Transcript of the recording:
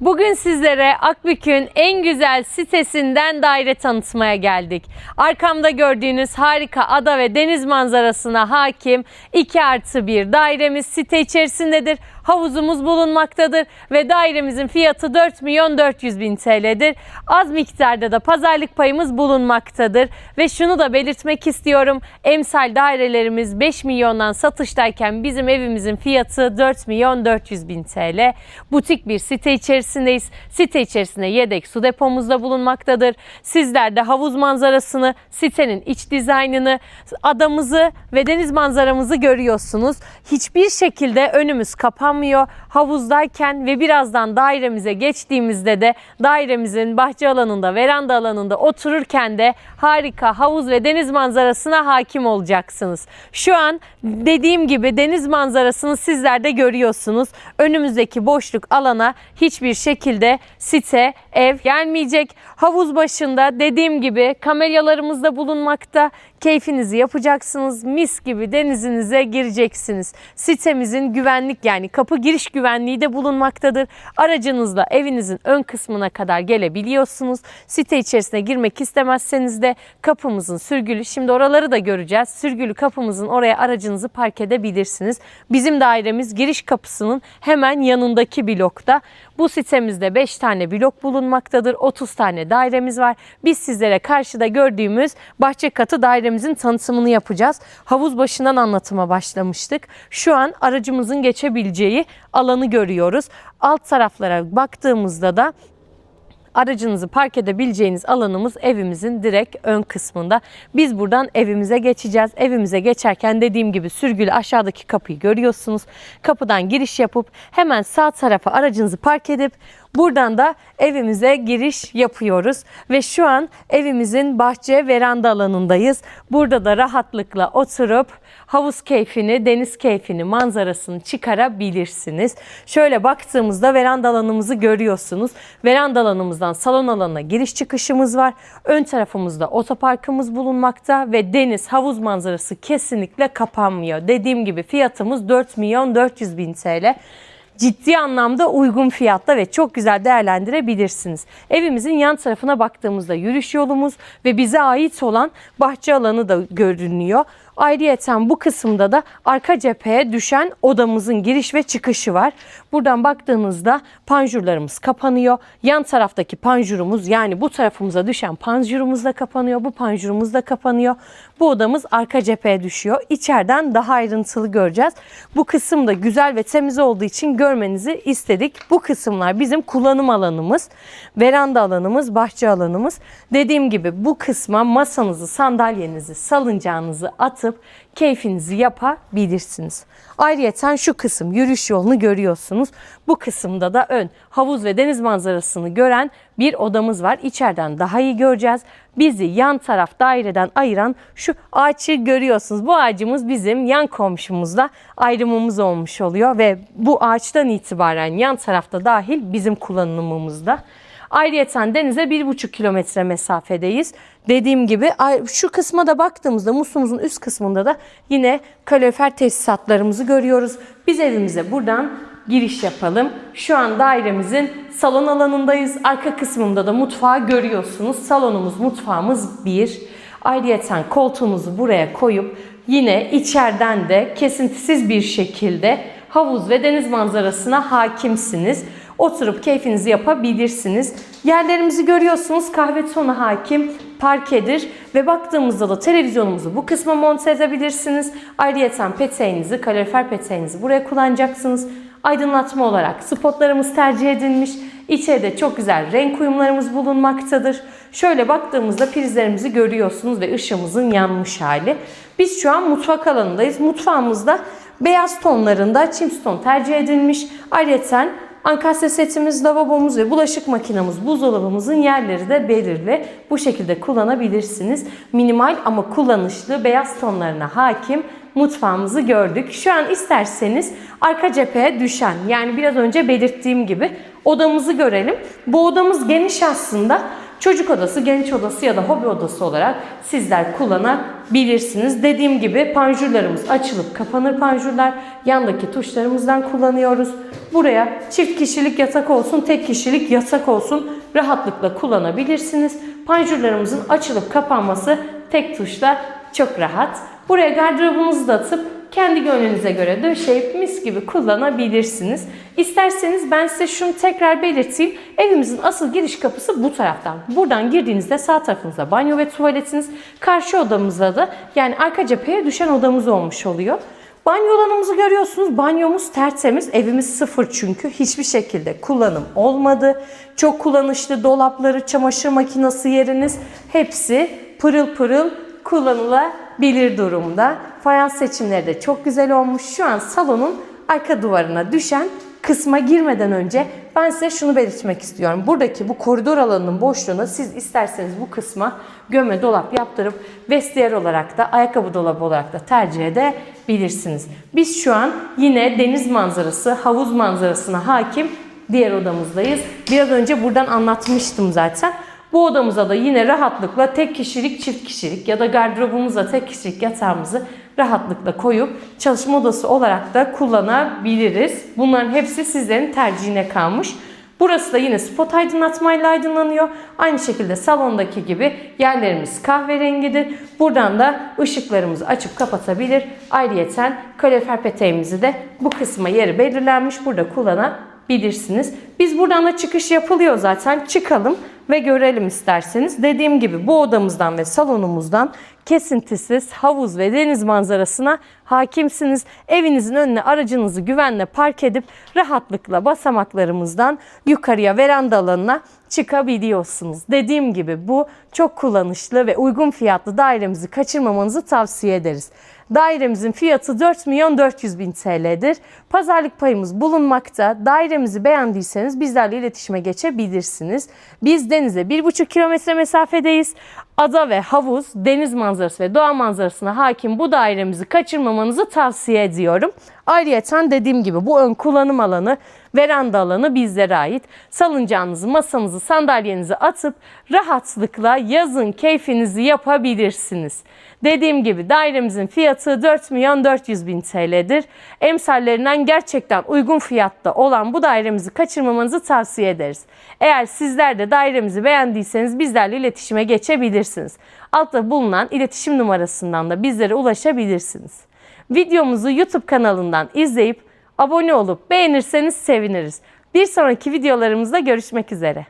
Bugün sizlere Akbük'ün en güzel sitesinden daire tanıtmaya geldik. Arkamda gördüğünüz harika ada ve deniz manzarasına hakim 2 artı 1 dairemiz site içerisindedir. Havuzumuz bulunmaktadır ve dairemizin fiyatı 4 milyon 400 bin TL'dir. Az miktarda da pazarlık payımız bulunmaktadır. Ve şunu da belirtmek istiyorum. Emsal dairelerimiz 5 milyondan satıştayken bizim evimizin fiyatı 4 milyon 400 bin TL. Butik bir site içerisindeyiz. Site içerisinde yedek su depomuz da bulunmaktadır. Sizler de havuz manzarasını, sitenin iç dizaynını, adamızı ve deniz manzaramızı görüyorsunuz. Hiçbir şekilde önümüz kapanmıyor. Havuzdayken ve birazdan dairemize geçtiğimizde de dairemizin bahçe alanında, veranda alanında otururken de harika havuz ve deniz manzarasına hakim olacaksınız. Şu an dediğim gibi deniz manzarasını sizler de görüyorsunuz. Önümüzdeki boşluk alana hiçbir şekilde site, ev gelmeyecek. Havuz başında dediğim gibi kamelyalarımız da bulunmakta. Keyfinizi yapacaksınız. Mis gibi denizinize gireceksiniz. Sitemizin güvenlik yani kapı giriş güvenliği de bulunmaktadır. Aracınızla evinizin ön kısmına kadar gelebiliyorsunuz. Site içerisine girmek istemezseniz de kapımızın sürgülü, şimdi oraları da göreceğiz. Sürgülü kapımızın oraya aracınızı park edebilirsiniz. Bizim dairemiz giriş kapısının hemen yanındaki blokta. Bu sitemizde 5 tane blok bulunmaktadır. 30 tane dairemiz var. Biz sizlere karşıda gördüğümüz bahçe katı dairemizin tanıtımını yapacağız. Havuz başından anlatıma başlamıştık. Şu an aracımızın geçebileceği alanı görüyoruz. Alt taraflara baktığımızda da aracınızı park edebileceğiniz alanımız evimizin direkt ön kısmında. Biz buradan evimize geçeceğiz. Evimize geçerken dediğim gibi sürgülü aşağıdaki kapıyı görüyorsunuz. Kapıdan giriş yapıp hemen sağ tarafa aracınızı park edip Buradan da evimize giriş yapıyoruz ve şu an evimizin bahçe veranda alanındayız. Burada da rahatlıkla oturup havuz keyfini, deniz keyfini, manzarasını çıkarabilirsiniz. Şöyle baktığımızda veranda alanımızı görüyorsunuz. Veranda alanımızdan salon alanına giriş çıkışımız var. Ön tarafımızda otoparkımız bulunmakta ve deniz havuz manzarası kesinlikle kapanmıyor. Dediğim gibi fiyatımız 4 milyon 400 bin TL ciddi anlamda uygun fiyatta ve çok güzel değerlendirebilirsiniz. Evimizin yan tarafına baktığımızda yürüyüş yolumuz ve bize ait olan bahçe alanı da görünüyor. Ayrıyeten bu kısımda da arka cepheye düşen odamızın giriş ve çıkışı var. Buradan baktığınızda panjurlarımız kapanıyor. Yan taraftaki panjurumuz yani bu tarafımıza düşen panjurumuz da kapanıyor. Bu panjurumuz da kapanıyor. Bu odamız arka cepheye düşüyor. İçeriden daha ayrıntılı göreceğiz. Bu kısım da güzel ve temiz olduğu için görmenizi istedik. Bu kısımlar bizim kullanım alanımız, veranda alanımız, bahçe alanımız. Dediğim gibi bu kısma masanızı, sandalyenizi, salıncağınızı atıp keyfinizi yapabilirsiniz. Ayrıyeten şu kısım yürüyüş yolunu görüyorsunuz. Bu kısımda da ön havuz ve deniz manzarasını gören bir odamız var. İçeriden daha iyi göreceğiz. Bizi yan taraf daireden ayıran şu ağaçı görüyorsunuz. Bu ağacımız bizim yan komşumuzla ayrımımız olmuş oluyor ve bu ağaçtan itibaren yan tarafta dahil bizim kullanımımızda. Ayrıyeten denize 1,5 kilometre mesafedeyiz. Dediğim gibi şu kısma da baktığımızda musluğumuzun üst kısmında da yine kalorifer tesisatlarımızı görüyoruz. Biz evimize buradan giriş yapalım. Şu an dairemizin salon alanındayız. Arka kısmında da mutfağı görüyorsunuz. Salonumuz, mutfağımız bir. Ayrıyeten koltuğunuzu buraya koyup yine içeriden de kesintisiz bir şekilde havuz ve deniz manzarasına hakimsiniz. Oturup keyfinizi yapabilirsiniz. Yerlerimizi görüyorsunuz. Kahve tonu hakim parkedir ve baktığımızda da televizyonumuzu bu kısma monte edebilirsiniz. Ayrıyeten peteğinizi, kalorifer peteğinizi buraya kullanacaksınız. Aydınlatma olarak spotlarımız tercih edilmiş. İçeride çok güzel renk uyumlarımız bulunmaktadır. Şöyle baktığımızda prizlerimizi görüyorsunuz ve ışığımızın yanmış hali. Biz şu an mutfak alanındayız. Mutfağımızda beyaz tonlarında çimston tercih edilmiş. Ayrıca Ankastre setimiz, lavabomuz ve bulaşık makinamız, buzdolabımızın yerleri de belirli. Bu şekilde kullanabilirsiniz. Minimal ama kullanışlı beyaz tonlarına hakim mutfağımızı gördük. Şu an isterseniz arka cepheye düşen yani biraz önce belirttiğim gibi odamızı görelim. Bu odamız geniş aslında. Çocuk odası, genç odası ya da hobi odası olarak sizler kullanabilirsiniz. Dediğim gibi panjurlarımız açılıp kapanır panjurlar. Yandaki tuşlarımızdan kullanıyoruz. Buraya çift kişilik yatak olsun, tek kişilik yatak olsun rahatlıkla kullanabilirsiniz. Panjurlarımızın açılıp kapanması tek tuşla çok rahat. Buraya gardırobunuzu da atıp kendi gönlünüze göre döşeyip mis gibi kullanabilirsiniz. İsterseniz ben size şunu tekrar belirteyim. Evimizin asıl giriş kapısı bu taraftan. Buradan girdiğinizde sağ tarafınızda banyo ve tuvaletiniz. Karşı odamızda da yani arka cepheye düşen odamız olmuş oluyor. Banyo alanımızı görüyorsunuz. Banyomuz tertemiz. Evimiz sıfır çünkü. Hiçbir şekilde kullanım olmadı. Çok kullanışlı dolapları, çamaşır makinesi yeriniz hepsi pırıl pırıl kullanılabilir durumda. Fayans seçimleri de çok güzel olmuş. Şu an salonun arka duvarına düşen kısma girmeden önce ben size şunu belirtmek istiyorum. Buradaki bu koridor alanının boşluğunu siz isterseniz bu kısma gömme dolap yaptırıp vestiyer olarak da ayakkabı dolabı olarak da tercih edebilirsiniz. Biz şu an yine deniz manzarası, havuz manzarasına hakim diğer odamızdayız. Biraz önce buradan anlatmıştım zaten. Bu odamıza da yine rahatlıkla tek kişilik, çift kişilik ya da gardırobumuza tek kişilik yatağımızı rahatlıkla koyup çalışma odası olarak da kullanabiliriz. Bunların hepsi sizlerin tercihine kalmış. Burası da yine spot aydınlatmayla aydınlanıyor. Aynı şekilde salondaki gibi yerlerimiz kahverengidir. Buradan da ışıklarımızı açıp kapatabilir. Ayrıyeten kalorifer peteğimizi de bu kısma yeri belirlenmiş. Burada kullanabilirsiniz. Biz buradan da çıkış yapılıyor zaten. Çıkalım ve görelim isterseniz. Dediğim gibi bu odamızdan ve salonumuzdan kesintisiz havuz ve deniz manzarasına hakimsiniz. Evinizin önüne aracınızı güvenle park edip rahatlıkla basamaklarımızdan yukarıya veranda alanına çıkabiliyorsunuz. Dediğim gibi bu çok kullanışlı ve uygun fiyatlı dairemizi kaçırmamanızı tavsiye ederiz. Dairemizin fiyatı 4 milyon 400 bin TL'dir. Pazarlık payımız bulunmakta. Dairemizi beğendiyseniz bizlerle iletişime geçebilirsiniz. Biz denize 1,5 kilometre mesafedeyiz. Ada ve havuz, deniz manzarası ve doğa manzarasına hakim bu dairemizi kaçırmamanızı tavsiye ediyorum. Ayrıyeten dediğim gibi bu ön kullanım alanı, veranda alanı bizlere ait. Salıncağınızı, masanızı, sandalyenizi atıp rahatlıkla yazın keyfinizi yapabilirsiniz. Dediğim gibi dairemizin fiyatı 4 milyon 400 bin TL'dir. Emsallerinden gerçekten uygun fiyatta olan bu dairemizi kaçırmamanızı tavsiye ederiz. Eğer sizler de dairemizi beğendiyseniz bizlerle iletişime geçebilirsiniz. Altta bulunan iletişim numarasından da bizlere ulaşabilirsiniz. Videomuzu YouTube kanalından izleyip abone olup beğenirseniz seviniriz. Bir sonraki videolarımızda görüşmek üzere.